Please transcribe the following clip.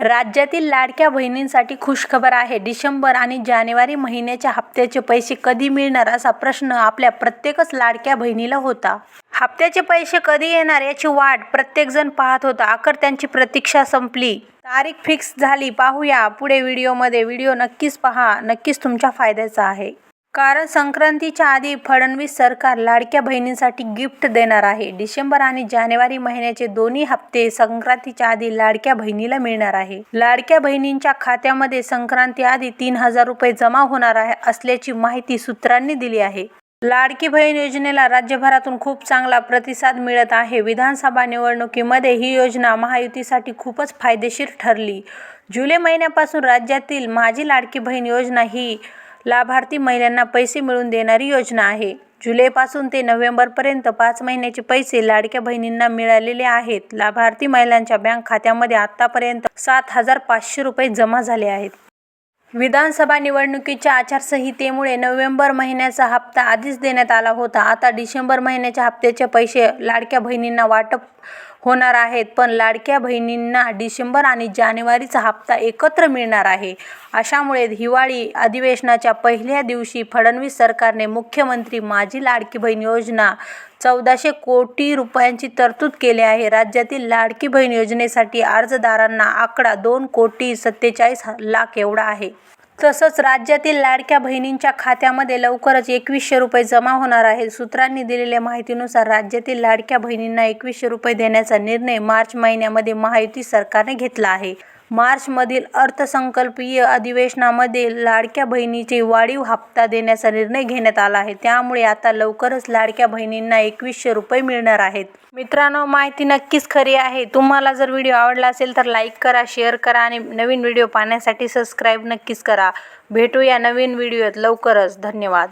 राज्यातील लाडक्या बहिणींसाठी खुशखबर आहे. डिसेंबर आणि जानेवारी महिन्याच्या हप्त्याचे पैसे कधी मिळणार असा प्रश्न आपल्या प्रत्येकच लाडक्या बहिणीला होता. हप्त्याचे पैसे कधी येणार याची वाट प्रत्येकजण पाहत होता. आकर त्यांची प्रतीक्षा संपली. तारीख फिक्स झाली. पाहूया पुढे व्हिडिओमध्ये. व्हिडिओ नक्कीच पहा. नक्कीच तुमच्या फायद्याचा आहे. कारण संक्रांतीच्या आधी फडणवीस सरकार लाडक्या बहिणींसाठी गिफ्ट देणार आहे. डिसेंबर आणि जानेवारी महिन्याचे दोन्ही हप्ते संक्रांतीच्या आधी लाडक्या बहिणीला मिळणार आहे. लाडक्या बहिणींच्या खात्यामध्ये संक्रांती आधी तीन हजार रुपये जमा होणार आहे असल्याची माहिती सूत्रांनी दिली आहे. लाडकी बहीण योजनेला राज्यभरातून खूप चांगला प्रतिसाद मिळत आहे. विधानसभा निवडणुकीमध्ये ही योजना महायुतीसाठी खूपच फायदेशीर ठरली. जुलै महिन्यापासून राज्यातील माझी लाडकी बहीण योजना ही लाभार्थी महिलांना पैसे मिळवून देणारी योजना आहे. जुलैपासून ते नोव्हेंबरपर्यंत पाच महिन्याचे पैसे लाडक्या बहिणींना मिळालेले आहेत. लाभार्थी महिलांच्या बँक खात्यामध्ये आतापर्यंत सात हजार पाचशे रुपये जमा झाले आहेत. विधानसभा निवडणुकीच्या आचारसंहितेमुळे नोव्हेंबर महिन्याचा हप्ता आधीच देण्यात आला होता. आता डिसेंबर महिन्याच्या हप्त्याचे पैसे लाडक्या बहिणींना वाटप होणार आहेत. पण लाडक्या बहिणींना डिसेंबर आणि जानेवारीचा हप्ता एकत्र मिळणार आहे. अशामुळे हिवाळी अधिवेशनाच्या पहिल्या दिवशी फडणवीस सरकारने मुख्यमंत्री माझी लाडकी बहीण योजना चौदाशे कोटी रुपयांची तरतूद केली आहे. राज्यातील लाडकी बहीण योजनेसाठी अर्जदारांना आकडा दोन कोटी सत्तेचाळीस लाख एवढा आहे. तसंच राज्यातील लाडक्या बहिणींच्या खात्यामध्ये लवकरच एकवीसशे रुपये जमा होणार आहेत. सूत्रांनी दिलेल्या माहितीनुसार राज्यातील लाडक्या बहिणींना एकवीसशे रुपये देण्याचा निर्णय मार्च महिन्यामध्ये महायुती सरकारने घेतला आहे. मार्चमधील अर्थसंकल्पीय अधिवेशनामध्ये लाडक्या बहिणीचे वाढीव हप्ता देण्याचा निर्णय घेण्यात आला आहे. त्यामुळे आता लवकरच लाडक्या बहिणींना एकवीसशे रुपये मिळणार आहेत. मित्रांनो माहिती नक्कीच खरी आहे. तुम्हाला जर व्हिडिओ आवडला असेल तर लाईक करा शेअर करा आणि नवीन व्हिडिओ पाहण्यासाठी सबस्क्राईब नक्कीच करा. भेटूया नवीन व्हिडिओत लवकरच. धन्यवाद.